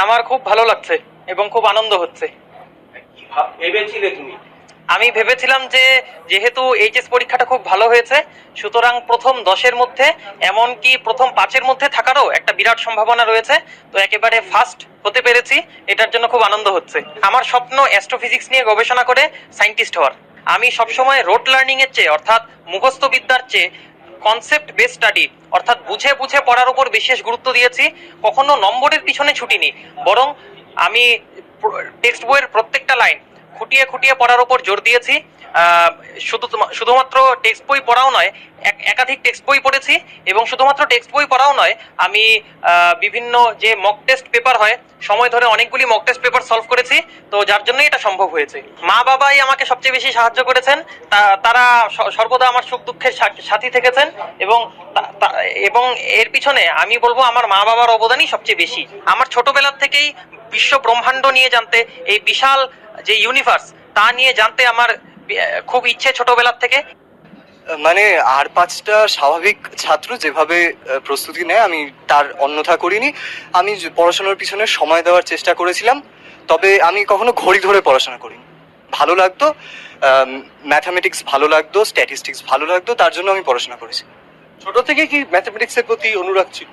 আমার খুব ভালো লাগছে এবং খুব আনন্দ হচ্ছে। কি ভাব- ভেবেছিলে তুমি? আমি ভেবেছিলাম যে যেহেতু এইচএস পরীক্ষাটা খুব ভালো হয়েছে সুতরাং প্রথম দশের মধ্যে এমনকি প্রথম পাঁচের মধ্যে থাকারও একটা বিরাট সম্ভাবনা রয়েছে তো একেবারে ফার্স্ট হতে পেরেছি এটার জন্য খুব আনন্দ হচ্ছে। আমার স্বপ্ন অ্যাস্ট্রোফিজিক্স নিয়ে গবেষণা করে সায়েন্টিস্ট হওয়ার। আমি সবসময় রোড লার্নিং এর চেয়ে অর্থাৎ মুখস্থ বিদ্যার চেয়ে কনসেপ্ট বেস স্টাডি অর্থাৎ বুঝে বুঝে পড়ার উপর বিশেষ গুরুত্ব দিয়েছি। কখনো নম্বরের পিছনে ছুটিনি, বরং আমি টেক্সট বইয়ের প্রত্যেকটা লাইন খুঁটিয়ে খুঁটিয়ে পড়ার উপর জোর দিয়েছি। শুধু শুধুমাত্র টেক্সট বই পড়াও নয় একাধিক টেক্সট বই পড়েছি এবং শুধুমাত্র টেক্সট বই পড়াও নয়, আমি বিভিন্ন যে মক টেস্ট পেপার হয়, সময় ধরে অনেকগুলি মক টেস্ট পেপার সলভ করেছি। তো যার জন্যই এটা সম্ভব হয়েছে। মা বাবাই আমাকে সবচেয়ে বেশি সাহায্য করেছেন। তারা সর্বদা আমার সুখ দুঃখের সাথী থেকেছেন এবং এবং এর পিছনে আমি বলব আমার মা বাবার অবদানই সবচেয়ে বেশি। আমার ছোটবেলার থেকেই বিশ্ব ব্রহ্মাণ্ড নিয়ে জানতে এই বিশাল যে ইউনিভার্স তা নিয়ে জানতে আমার খুব ইচ্ছে ছোটবেলার থেকে। মানে আর পাঁচটা স্বাভাবিক ছাত্র যেভাবে প্রস্তুতি নেয় আমি তার অন্যথা করিনি। আমি পড়াশোনার পিছনে সময় দেওয়ার চেষ্টা করেছিলাম তবে আমি কখনো ঘড়ি ধরে পড়াশোনা করিনি। ভালো লাগতো ম্যাথামেটিক্স ভালো লাগতো স্ট্যাটিস্টিক্স ভালো লাগতো তার জন্য আমি পড়াশোনা করেছি। ছোট থেকে কি ম্যাথমেটিক্সের প্রতি অনুরাগ ছিল?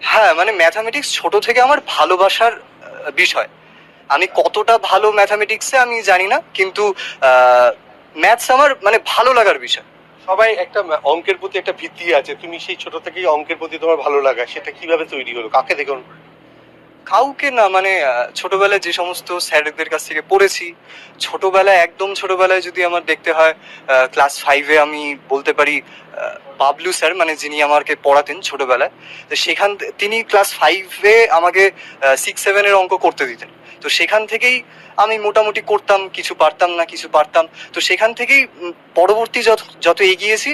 হ্যাঁ মানে ম্যাথামেটিক্স ছোট থেকে আমার ভালোবাসার বিষয়। আমি কতটা ভালো ম্যাথামেটিক্সে আমি জানি না, কিন্তু ম্যাথস আমার মানে ভালো লাগার বিষয়। সবাই একটা অঙ্কের প্রতি একটা ভিত্তি আছে। তুমি সেই ছোট থেকেই অঙ্কের প্রতি তোমার ভালো লাগা, সেটা কীভাবে তৈরি হলো? কাকে দেখে কাউকে না মানে ছোটবেলায় যে সমস্ত স্যারদের কাছ থেকে পড়েছি, ছোটবেলায়, একদম ছোটবেলায় যদি আমার দেখতে হয় ক্লাস ফাইভে আমি বলতে পারি বাবলু স্যার মানে যিনি আমাকে পড়াতেন ছোটবেলায়, তো সেখান তিনি ক্লাস ফাইভে আমাকে সিক্স সেভেনের অঙ্ক করতে দিতেন। তো সেখান থেকেই আমি মোটামুটি করতাম, কিছু পারতাম না, কিছু পারতাম। তো সেখান থেকেই পরবর্তী যত যত এগিয়েছি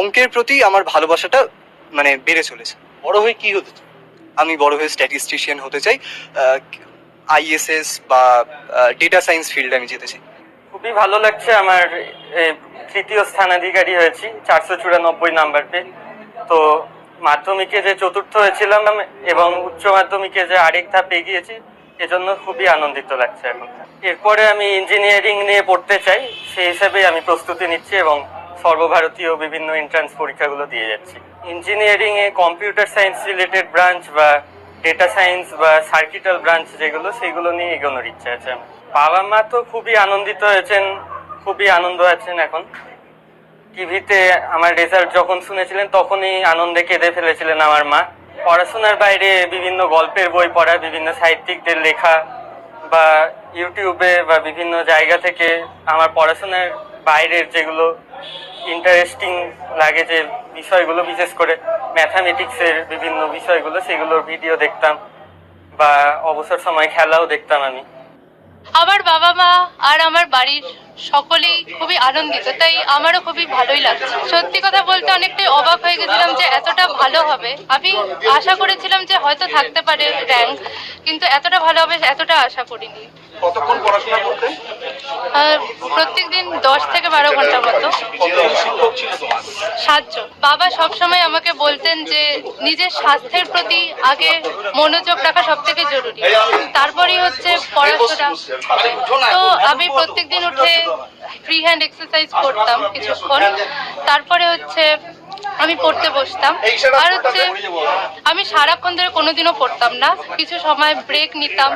অঙ্কের প্রতি আমার ভালোবাসাটা মানে বেড়ে চলেছে। বড় হয়ে কি হতে? আমি বড় হয়ে স্ট্যাটিস্টিশিয়ান হতে চাই আইএসএস বা ডেটা সায়েন্স ফিল্ডে আমি যেতে চাই। খুবই ভালো লাগছে, আমার তৃতীয় স্থানাধিকারী হয়েছি, চারশো চুরানব্বই নাম্বার পেয়ে তো মাধ্যমিকে যে চতুর্থ হয়েছিলাম এবং উচ্চ মাধ্যমিকে যে আরেক ধাপ এগিয়েছি, এজন্য খুবই আনন্দিত লাগছে এখন। এরপরে আমি ইঞ্জিনিয়ারিং নিয়ে পড়তে চাই, সেই হিসেবে আমি প্রস্তুতি নিচ্ছি এবং সর্বভারতীয় বিভিন্ন এন্ট্রান্স পরীক্ষাগুলো দিয়ে যাচ্ছি। ইঞ্জিনিয়ারিং এ কম্পিউটার সায়েন্স রিলেটেড ব্রাঞ্চ বা ডেটা সায়েন্স বা সার্কিটাল ব্রাঞ্চ যেগুলো, সেগুলো নিয়ে এগোনোর ইচ্ছা আছে। বাবা মা তো খুবই আনন্দিত হয়েছেন, খুবই আনন্দ আছেন এখন। টিভিতে আমার রেজাল্ট যখন শুনেছিলেন, তখনই আনন্দে কেঁদে ফেলেছিলেন আমার মা। পড়াশোনার বাইরে বিভিন্ন গল্পের বই পড়া, বিভিন্ন সাহিত্যিকদের লেখা বা ইউটিউবে বা বিভিন্ন জায়গা থেকে আমার পড়াশোনার বাইরের যেগুলো ইন্টারেস্টিং লাগে যে বিষয়গুলো, বিশেষ করে ম্যাথামেটিক্সের বিভিন্ন বিষয়গুলো, সেগুলোর ভিডিও দেখতাম বা অবসর সময় খেলাও দেখতাম আমি। আমার বাবা মা আর আমার বাড়ির সকলেই খুবই আনন্দিত তাই আমারও খুবই ভালোই লাগছে। সত্যি কথা বলতে অনেকটাই অবাক হয়ে গেছিলাম যে এতটা ভালো হবে। আমি আশা করেছিলাম যে হয়তো থাকতে পারে র্যাঙ্ক কিন্তু এতটা ভালো হবে এতটা আশা করিনি। কতক্ষণ পড়াশোনা করতে? প্রত্যেক দিন দশ থেকে বারো ঘণ্টার মতো। সাতজন। বাবা সবসময় আমাকে বলতেন যে নিজের স্বাস্থ্যের প্রতি আগে মনোযোগ রাখা সব থেকে জরুরি। তারপরেই হচ্ছে পড়াশোনা। তো আমি প্রত্যেকদিন উঠে ফ্রি হ্যান্ড এক্সারসাইজ করতাম কিছুক্ষণ। তারপরে হচ্ছে আমি পড়তে বসতাম। আর হচ্ছে আমি সারাক্ষণ ধরে কোনোদিনও পড়তাম না। কিছু সময় ব্রেক নিতাম।